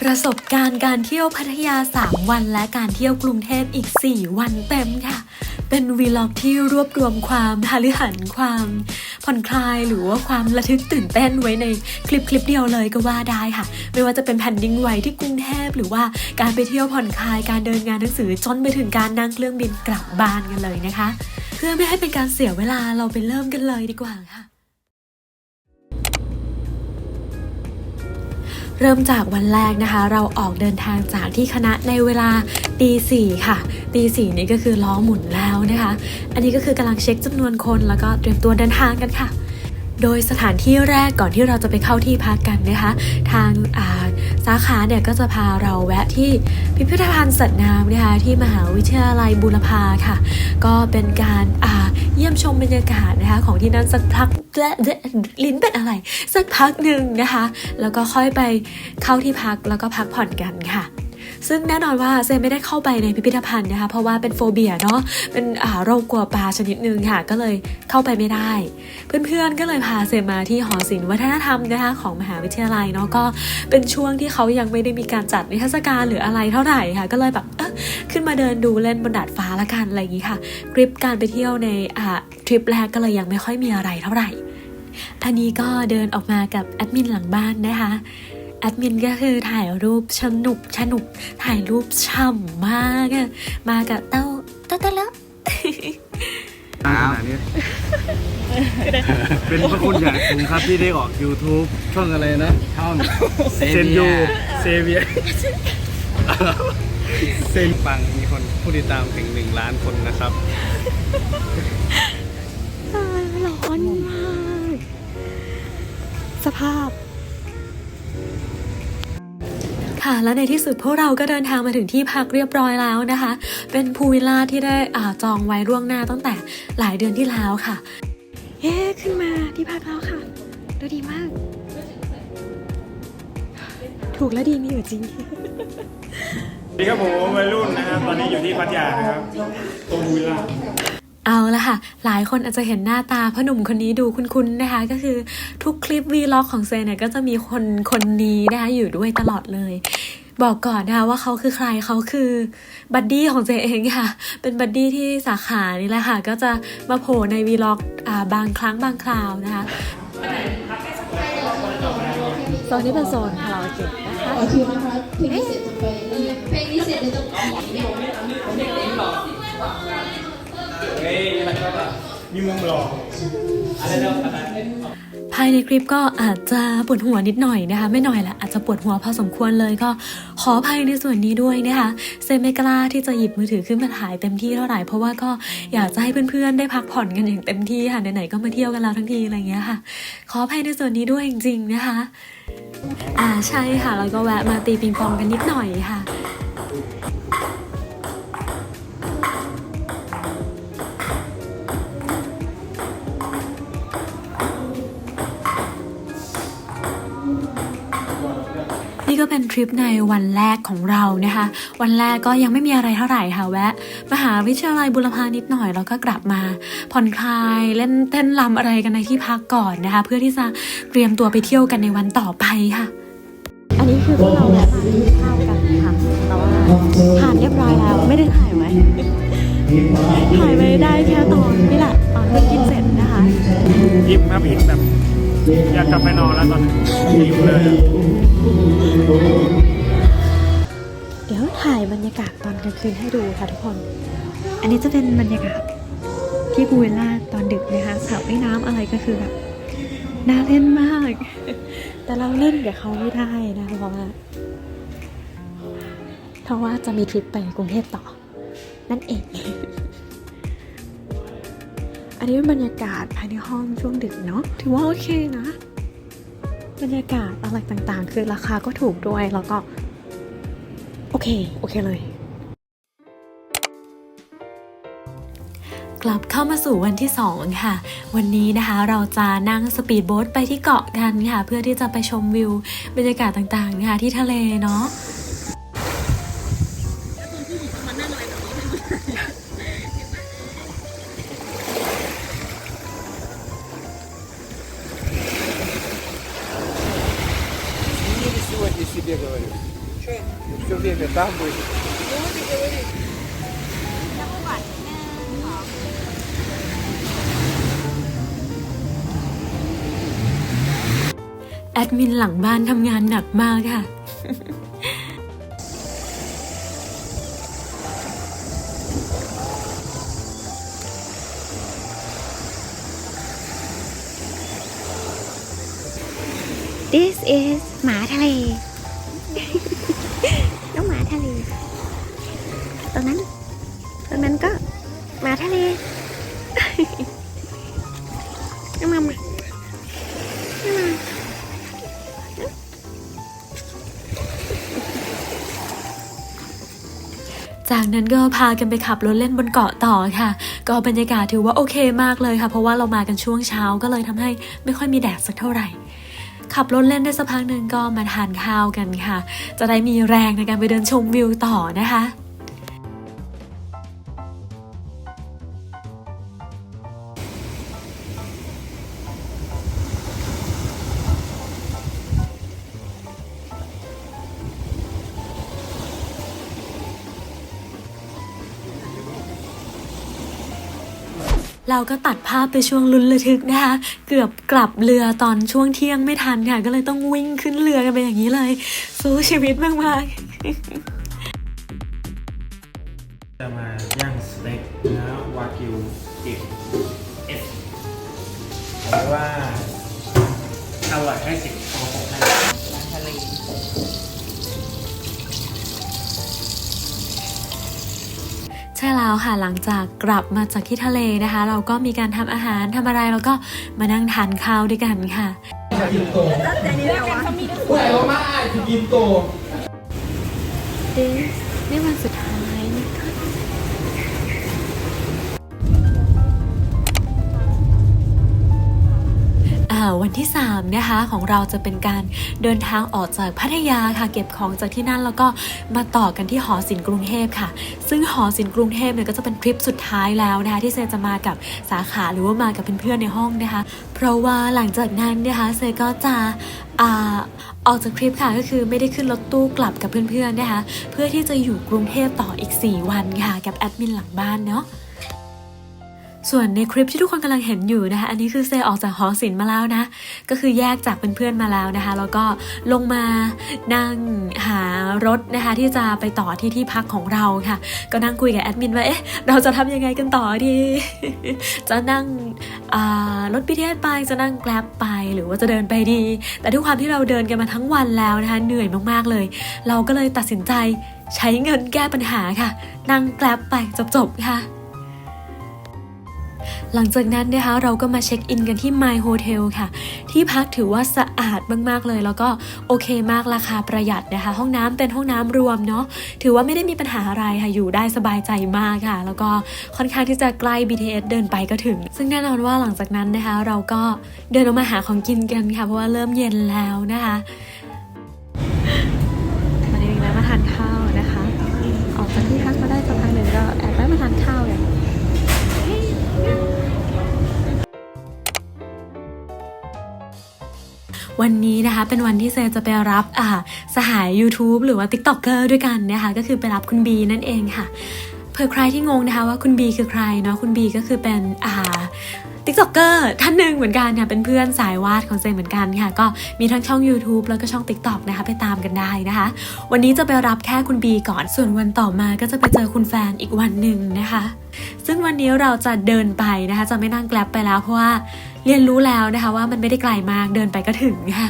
ประสบการณ์การเที่ยวพัทยา 3 วันและการเที่ยวกรุงเทพอีก 4 วันเต็มค่ะ เป็นวีล็อกที่รวบรวมความฮาลิหันความผ่อนคลายหรือว่าความระทึกตื่นเต้นไว้ในคลิปคลิปเดียวเลยก็ว่าได้ค่ะ ไม่ว่าจะเป็นแผ่นดินไหวที่กรุงเทพหรือว่าการไปเที่ยวผ่อนคลายการเดินงานหนังสือจนไปถึงการนั่งเครื่องบินกลับบ้านกันเลยนะคะ เพื่อไม่ให้เป็นการเสียเวลาเราไปเริ่มกันเลยดีกว่าค่ะ เริ่มจากวันแรกนะคะ เราออกเดินทางจากที่คณะในเวลาตีสี่ค่ะตีสี่นี่ก็คือล้อหมุนแล้วนะคะ อันนี้ก็คือกำลังเช็คจำนวนคนแล้วก็เตรียมตัวเดินทางกันค่ะ โดยสถานที่แรกก่อนที่เราจะไปเข้าที่พักกันนะคะ ทางาสาขาเนี่ยก็จะพาเราแวะที่พิพิธภัณฑ์สัตว์น้ำนะคะที่มหาวิทยาลัยบูรพาค่ะ ก็เป็นการาเยี่ยมชมบรรยากาศนะคะของที่นั่นสักพักและและลิ้นเป็นอะไร สักพักหนึ่งนะคะ แล้วก็ค่อยไปเข้าที่พักแล้วก็พักผ่อนกันค่ะ ซึ่งแน่นอนว่าเซไม่ได้เข้าไปในพิพิธภัณฑ์นะคะ เพราะว่าเป็นโฟเบียเนาะ เป็นอ่าโรคกลัวปลาชนิดหนึ่งค่ะ ก็เลยเข้าไปไม่ได้ เพื่อนๆก็เลยพาเซมาที่หอศิลป์วัฒนธรรมนะคะของมหาวิทยาลัยเนาะ ก็เป็นช่วงที่เขายังไม่ได้มีการจัดนิทรรศการหรืออะไรเท่าไหร่ค่ะ ก็เลยแบบเออขึ้นมาเดินดูเล่นบนดาดฟ้าละกันอะไรอย่างนี้ค่ะทริปการไปเที่ยวในอ่าทริปแรกก็เลยยังไม่ค่อยมีอะไรเท่าไหร่อันนี้ก็เดินออกมากับแอดมินหลังบ้านนะคะ แอดมินก็คือถ่ายรูปสนุกสนุกถ่ายรูปช่ำมากอะมากับเต้าเต้าเต้าแล้ว ขนาดนี้เป็นพระคุณอย่างสูงครับที่ได้ออก YouTube ช่องอะไรนะช่องเซนยูเซเวียเซนปังมีคนผู้ติดตามถึงหนึ่งล้านคนนะครับร้อนมาก สภาพ ค่ะ แล้วในที่สุดพวกเราก็เดินทางมาถึงที่พักเรียบร้อยแล้วนะคะ เป็นพูลวิลล่าที่ได้อ่าจองไว้ล่วงหน้าตั้งแต่หลายเดือนที่แล้วค่ะ เย้ขึ้นมาที่พักแล้วค่ะ ดูดีมาก ถูกและดีมีอยู่จริง สวัสดีครับผมวัยรุ่นนะครับตอนนี้อยู่ที่พัทยานะครับตรงวิลล่า เอาละค่ะ หลายคนอาจจะเห็นหน้าตาพ่อหนุ่มคนนี้ดูคุ้นๆนะคะ ก็คือทุกคลิปวีล็อกของเซนเนี่ยก็จะมีคนคนนี้นะคะอยู่ด้วยตลอดเลย บอกก่อนนะคะว่าเขาคือใครเขาคือบัดดี้ของเจเองค่ะ เป็นบัดดี้ที่สาขานี่แหละค่ะ ก็จะมาโผล่ในวีล็อกอ่าบางครั้งบางคราวนะคะโซนนี้เป็นโซนคาราโอเกะนะคะโอเคนะคะเพลงนี้เสร็จจะไปเพลงนี้เสร็จเดี๋ยวจะขอมีมุมหล่อภายในคลิปก็อาจจะปวดหัวนิดหน่อยนะคะ ไม่หน่อยละอาจจะปวดหัวพอสมควรเลยก็ขออภัยในส่วนนี้ด้วยนะคะเซนไม่กล้าที่จะหยิบมือถือขึ้นมาถ่ายเต็มที่เท่าไหร่เพราะว่าก็อยากจะให้เพื่อนๆได้พักผ่อนกันอย่างเต็มที่ค่ะไหนๆก็มาเที่ยวกันแล้วทั้งทีอะไรเงี้ยค่ะ ขออภัยในส่วนนี้ด้วยจริงๆนะคะ อ่าใช่ค่ะแล้วก็แวะมาตีปิงปองกันนิดหน่อยค่ะ เป็นทริปในวันแรกของเรานะคะ วันแรกก็ยังไม่มีอะไรเท่าไหร่ค่ะแวะมหาวิทยาลัยบุรพานิดหน่อยแล้วก็กลับมาผ่อนคลายเล่นเต้นรำอะไรกันในที่พักก่อนนะคะ เพื่อที่จะเตรียมตัวไปเที่ยวกันในวันต่อไปค่ะ อันนี้คือพวกเราแวะมากินข้าวกันค่ะแต่ว่าทานเรียบร้อยแล้วไม่ได้ถ่ายไว้ถ่ายไว้ได้แค่ตอนนี่แหละตอนที่กินเสร็จนะคะยิ้มครับยิ้มแบบ อยากกลับไปนอนแล้วตอนนี้ยิ้มเลยเดี๋ยวถ่ายบรรยากาศตอนกลางคืนให้ดูค่ะทุกคน อันนี้จะเป็นบรรยากาศที่พูวิลล่าตอนดึกนะคะสระว่ายน้ำอะไรก็คือแบบน่าเล่นมาก แต่เราเล่นกับเขาไม่ได้นะเพราะว่าเพราะว่าจะมีทริปไปกรุงเทพต่อ นั่นเอง อันนี้เป็นบรรยากาศภายในห้องช่วงดึกเนาะถือว่าโอเคนะ บรรยากาศอะไรต่างๆ คือราคาก็ถูกด้วยแล้วก็ โอเค โอเคเลย กลับเข้ามาสู่วันที่ 2 ค่ะ วันนี้นะคะเราจะนั่งสปีดโบ๊ทไปที่เกาะกันค่ะ เพื่อที่จะไปชมวิว บรรยากาศต่างๆนะคะที่ทะเลเนาะ сегодня себе говорю Все время там были. แอดมินหลังบ้านทำงานหนักมากค่ะ This is หมาทะเล จากนั้นก็พากันไปขับรถเล่นบนเกาะต่อค่ะ ก็บรรยากาศถือว่าโอเคมากเลยค่ะ เพราะว่าเรามากันช่วงเช้าก็เลยทำให้ไม่ค่อยมีแดดสักเท่าไหร่ ขับรถเล่นได้สักพักหนึ่งก็มาทานข้าวกันค่ะ จะได้มีแรงในการไปเดินชมวิวต่อนะคะ เราก็ตัดภาพไปช่วงลุ้นระทึกนะคะ เกือบกลับเรือตอนช่วงเที่ยงไม่ทันค่ะ ก็เลยต้องวิ่งขึ้นเรือกันไปอย่างนี้เลย สู้ชีวิตมากๆจะมาย่างสเต็กเนื้อวากิวจิบเอสหรือว่าอร่อยแค่สิบโอหกให้ใช่ แล้วค่ะหลังจากกลับมาจากที่ทะเลนะคะ เราก็มีการทำอาหารทำอะไรแล้วก็มานั่งทานข้าวด้วยกันค่ะ This นี่วันสุดท้ายนะคะอ่า วันที่3นะคะของเราจะเป็นการเดินทางออกจากพัทยาค่ะ เก็บของจากที่นั่นแล้วก็มาต่อกันที่หอศิลป์กรุงเทพค่ะ ซึ่งหอศิลป์กรุงเทพเนี่ยก็จะเป็นทริปสุดท้ายแล้วนะคะที่เซจะมากับสาขาหรือว่ามากับเพื่อนๆในห้องนะคะ เพราะว่าหลังจากนั้นนะคะเซก็จะอออกจากทริปค่ะก็คือไม่ได้ขึ้นรถตู้กลับกับเพื่อนๆนะคะ เพื่อที่จะอยู่กรุงเทพต่ออีก 4 วันค่ะ กับแอดมินหลังบ้านเนาะ ส่วนในคลิปที่ทุกคนกำลังเห็นอยู่นะคะ อันนี้คือเซออกจากหอศิลป์มาแล้วนะ ก็คือแยกจากเพื่อนๆมาแล้วนะคะ แล้วก็ลงมานั่งหารถนะคะ ที่จะไปต่อที่ที่พักของเราค่ะ ก็นั่งคุยกับแอดมินว่า เอ๊ะ เราจะทำยังไงกันต่อดี จะนั่งรถพิเทศไป จะนั่งแกลบไป หรือว่าจะเดินไปดี แต่ด้วยความที่เราเดินกันมาทั้งวันแล้วนะคะ เหนื่อยมากๆเลย เราก็เลยตัดสินใจใช้เงินแก้ปัญหาค่ะ นั่งแกลบไปจบๆค่ะ หลังจากนั้นนะคะเราก็มาเช็คอินกันที่ My Hotel ค่ะ ที่พักถือว่าสะอาดมากๆเลย แล้วก็โอเคมากราคาประหยัดนะคะ ห้องน้ำเป็นห้องน้ำรวมเนาะถือว่าไม่ได้มีปัญหาอะไรค่ะอยู่ได้สบายใจมากค่ะ แล้วก็ค่อนข้างที่จะใกล้ BTS เดินไปก็ถึง ซึ่งแน่นอนว่าหลังจากนั้นนะคะ เราก็เดินออกมาหาของกินกันค่ะเพราะว่าเริ่มเย็นแล้วนะคะ วันนี้นะคะเป็นวันที่เซจะไปรับอ่าสหาย YouTube หรือว่า TikToker ด้วยกันนะคะก็คือไปรับคุณบีนั่นเองค่ะเผื่อใครที่งงนะคะว่าคุณบีคือใครเนาะคุณบีก็คือเป็นอ่าติ๊กต็อกเกอร์ท่านหนึ่งเหมือนกันค่ะเป็นเพื่อนสายวาดของเซเหมือนกันค่ะ ก็มีทั้งช่อง YouTube แล้วก็ช่อง TikTok นะคะไปตามกันได้นะคะ วันนี้จะไปรับแค่คุณบีก่อนส่วนวันต่อมาก็จะไปเจอคุณแฟนอีกวันหนึ่งนะคะ ซึ่งวันนี้เราจะเดินไปนะคะ จะไม่นั่งแกลบไปแล้วเพราะว่า เรียนรู้แล้วนะคะว่ามันไม่ได้ไกลมากเดินไปก็ถึงค่ะ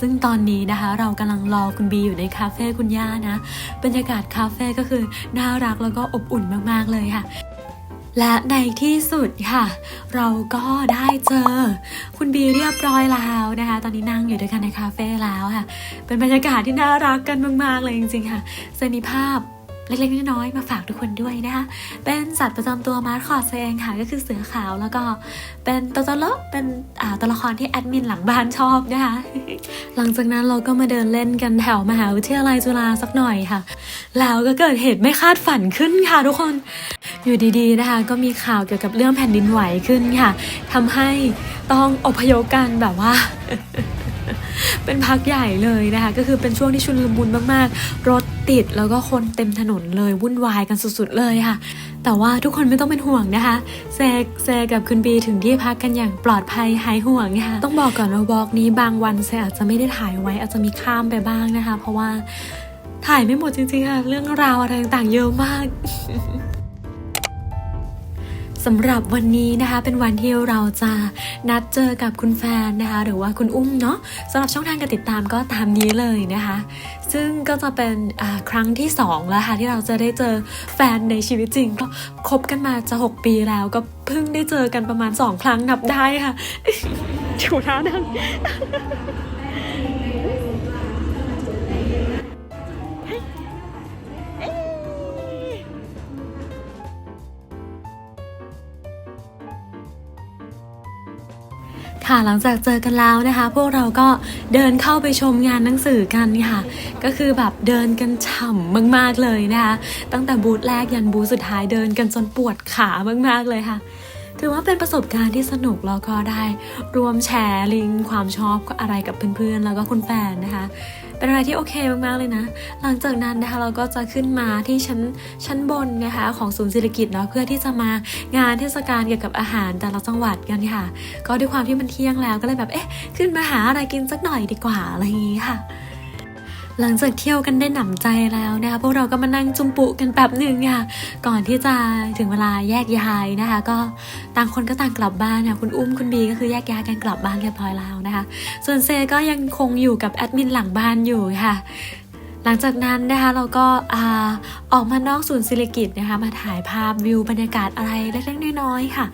ซึ่งตอนนี้นะคะ เรากำลังรอคุณบีอยู่ในคาเฟ่คุณย่านะบรรยากาศคาเฟ่ก็คือน่ารักแล้วก็อบอุ่นมากๆเลยค่ะและในที่สุดค่ะ เราก็ได้เจอ คุณบีเรียบร้อยแล้วนะคะ ตอนนี้นั่งอยู่ด้วยกันในคาเฟ่แล้วค่ะ เป็นบรรยากาศที่น่ารักกันมาก ๆ เลยจริง ๆ ค่ะเซมีภาพ เล็กๆน้อยๆมาฝากทุกคนด้วยนะคะ เป็นสัตว์ประจำตัวมาร์คอดเซเองค่ะก็คือเสือขาวแล้วก็เป็นตัวตลกเป็นตัวละครที่แอดมินหลังบ้านชอบนะคะ หลังจากนั้นเราก็มาเดินเล่นกันแถวมหาวิทยาลัยจุฬาสักหน่อยค่ะ แล้วก็เกิดเหตุไม่คาดฝันขึ้นค่ะทุกคน อยู่ดีๆนะคะ ก็มีข่าวเกี่ยวกับเรื่องแผ่นดินไหวขึ้นค่ะทำให้ต้องอพยพกันแบบว่าเป็นพักใหญ่เลยนะคะ ก็คือเป็นช่วงที่ชุนลมุนมากๆ รถ ติดแล้วก็คนเต็มถนนเลยวุ่นวายกันสุดๆเลยค่ะ แต่ว่าทุกคนไม่ต้องเป็นห่วงนะคะแซกแซกับคุณบีถึงที่พักกันอย่างปลอดภัยหายห่วงค่ะต้องบอกก่อนว่าบล็อกนี้บางวันแซอาจจะไม่ได้ถ่ายไว้อาจจะมีข้ามไปบ้างนะคะ เพราะว่าถ่ายไม่หมดจริงๆค่ะ เรื่องราวอะไรต่างๆเยอะมาก สำหรับวันนี้นะคะเป็นวันที่เราจะนัดเจอกับคุณแฟนนะคะหรือว่าคุณอุ้มเนาะสำหรับช่องทางการติดตามก็ตามนี้เลยนะคะ ซึ่งก็จะเป็นครั้งที่สองแล้วค่ะที่เราจะได้เจอแฟนในชีวิตจริงก็คบกันมาจะ 6 ปีแล้วก็เพิ่งได้เจอกันประมาณ 2 ครั้งนับได้ค่ะถูท่านั่ง ค่ะหลังจากเจอกันแล้วนะคะ พวกเราก็เดินเข้าไปชมงานหนังสือกันค่ะ ก็คือแบบเดินกันฉ่ำมากๆเลยนะคะ ตั้งแต่บูธแรกยันบูธสุดท้ายเดินกันจนปวดขามากๆเลยค่ะถือว่าเป็นประสบการณ์ที่สนุกแล้วก็ได้รวมแชร์ลิงความชอบอะไรกับเพื่อนๆ แล้วก็คุณแฟนนะคะ เป็นอะไรที่โอเคมากๆเลยนะ หลังจากนั้นนะคะเราก็จะขึ้นมาที่ชั้นชั้นบนนะคะของศูนย์เศรษฐกิจเนาะเพื่อที่จะมางานเทศกาลเกี่ยวกับอาหารแต่ละจังหวัดกันค่ะ ก็ด้วยความที่มันเที่ยงแล้วก็เลยแบบเอ๊ะขึ้นมาหาอะไรกินสักหน่อยดีกว่าอะไรอย่างงี้ค่ะ หลังจากเที่ยวกันได้หนำใจแล้วนะคะพวกเราก็มานั่งจุมปุกันแป๊บหนึ่งค่ะก่อนที่จะถึงเวลาแยกย้ายนะคะ ก็ต่างคนก็ต่างกลับบ้านค่ะคุณอุ้มคุณบีก็คือแยกย้ายกันกลับบ้านเรียบร้อยแล้วนะคะ ส่วนเซก็ยังคงอยู่กับแอดมินหลังบ้านอยู่ค่ะหลังจากนั้นนะคะเราก็ออกมานอกศูนย์ศิริกิจนะคะมาถ่ายภาพวิวบรรยากาศอะไรเล็กๆน้อยๆค่ะ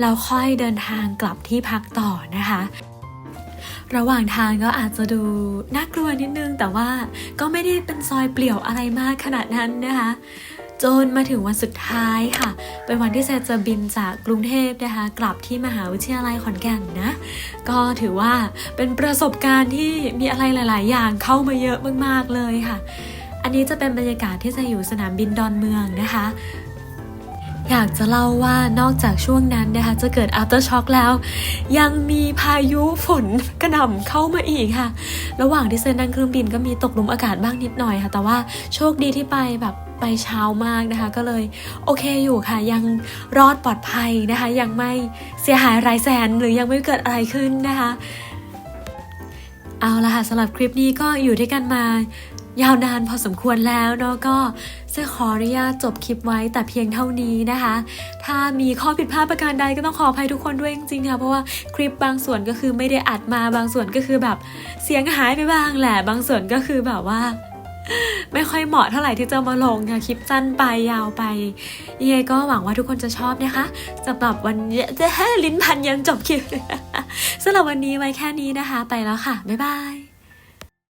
แล้วค่อยเดินทางกลับที่พักต่อนะคะ ระหว่างทางก็อาจจะดูน่ากลัวนิดนึง แต่ว่าก็ไม่ได้เป็นซอยเปลี่ยวอะไรมากขนาดนั้นนะคะจนมาถึงวันสุดท้ายค่ะ เป็นวันที่เซจะบินจากกรุงเทพนะคะ กลับที่มหาวิทยาลัยขอนแก่นนะ ก็ถือว่าเป็นประสบการณ์ที่มีอะไรหลาย ๆ อย่างเข้ามาเยอะมาก ๆ เลยค่ะ อันนี้จะเป็นบรรยากาศที่จะอยู่สนามบินดอนเมืองนะคะ อยากจะเล่าว่านอกจากช่วงนั้นนะคะจะเกิด after shock แล้ว ยังมีพายุฝนกระหน่ำเข้ามาอีกค่ะ ระหว่างที่เซนนั่งเครื่องบินก็มีตกหลุมอากาศบ้างนิดหน่อยค่ะ แต่ว่าโชคดีที่ไปแบบไปเช้ามากนะคะ ก็เลยโอเคอยู่ค่ะ ยังรอดปลอดภัยนะคะ ยังไม่เสียหายรายแสนหรือยังไม่เกิดอะไรขึ้นนะคะ เอาละค่ะสำหรับคลิปนี้ก็อยู่ด้วยกันมา ยาวนานพอสมควรแล้วเนาะก็จะขออนุญาตจบคลิปไว้แต่เพียงเท่านี้นะคะ ถ้ามีข้อผิดพลาดประการใดก็ต้องขออภัยทุกคนด้วยจริงๆค่ะเพราะว่าคลิปบางส่วนก็คือไม่ได้อัดมาบางส่วนก็คือแบบเสียงหายไปบ้างแหละบางส่วนก็คือแบบว่าไม่ค่อยเหมาะเท่าไหร่ที่จะมาลงค่ะคลิปสั้นไปยาวไปยังไงก็หวังว่าทุกคนจะชอบนะคะสำหรับวันนี้จะให้ลิ้นพันยันจบคลิปสำหรับวันนี้ไว้แค่นี้นะคะ ไปแล้วค่ะ บ๊ายบาย